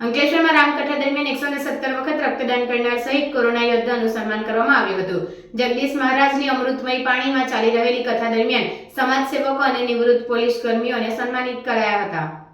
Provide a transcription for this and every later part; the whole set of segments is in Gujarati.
અંકલેશ્વરમાં રામકથા દરમિયાન એકસો ને સત્તર વખત રક્તદાન કરનાર સહિત કોરોના યોદ્ધાનું સન્માન કરવામાં આવ્યું હતું. જગદીશ મહારાજની અમૃતમય પાણીમાં ચાલી રહેલી કથા દરમિયાન સમાજસેવકો અને નિવૃત્ત પોલીસ કર્મીઓને સન્માનિત કરાયા હતા.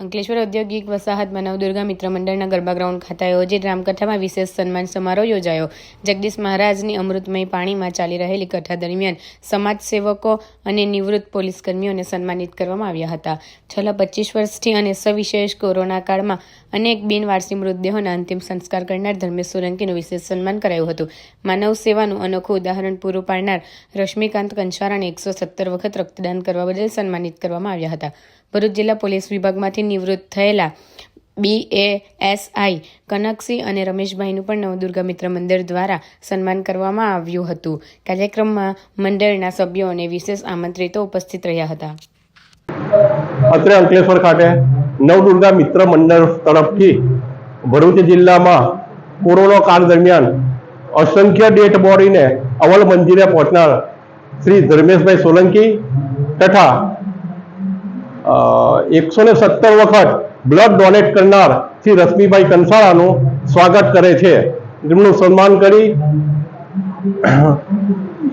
અંકલેશ્વર ઔદ્યોગિક વસાહતમાં નવદુર્ગા મિત્ર મંડળના ગરબા ગ્રાઉન્ડ ખાતે આયોજિત રામકથામાં વિશેષ સન્માન સમારોહ યોજાયો. જગદીશ મહારાજની અમૃતમય પાણીમાં ચાલી રહેલી કથા દરમિયાન સમાજસેવકો અને નિવૃત્ત પોલીસ કર્મીઓને સન્માનિત કરવામાં આવ્યા હતા. છેલ્લા પચીસ વર્ષથી અને સવિશેષ કોરોના કાળમાં અનેક બિનવારસી મૃતદેહોના અંતિમ સંસ્કાર કરનાર ધર્મેશ સોલંકીનું વિશેષ સન્માન કરાયું હતું. માનવ સેવાનું અનોખું ઉદાહરણ પૂરું પાડનાર રશ્મિકાંત કંસારાને એકસો સત્તર વખત રક્તદાન કરવા બદલ સન્માનિત કરવામાં આવ્યા હતા. ભરૂચ જિલ્લા પોલીસ વિભાગમાંથી નિવૃત્ત થયેલા બી એ એસ આઈ, કનકસિંહ અને રમેશભાઈનું પણ નવદુર્ગા મિત્ર મંદિર દ્વારા સન્માન કરવામાં આવ્યું હતું. કાર્યક્રમમાં મંડળના સભ્યો અને વિશેષ આમંત્રિતો ઉપસ્થિત રહ્યા હતા. અત્રે અંકલેશ્વર ખાતે નવદુર્ગા મિત્ર મંડળ તરફથી ભરૂચ જિલ્લામાં કોરોના કાળ દરમિયાન અસંખ્ય ડેટ બોડીને અવલ મંદિરે પહોંચનાર શ્રી ધર્મેશભાઈ સોલંકી તથા એકસો ને સત્તર વખત બ્લડ ડોનેટ કરનાર શ્રી રશ્મિભાઈ કંસાળાનું સ્વાગત કરે છે. જેમનું સન્માન કરી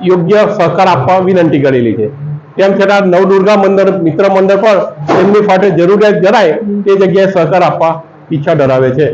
યોગ્ય સહકાર આપવા વિનંતી કરેલી છે. તેમ છતાં નવદુર્ગા મંદિર, મિત્ર મંડળ પણ તેમની માટે જરૂરિયાત જણાય તે જગ્યાએ સહકાર આપવા ઈચ્છા ધરાવે છે.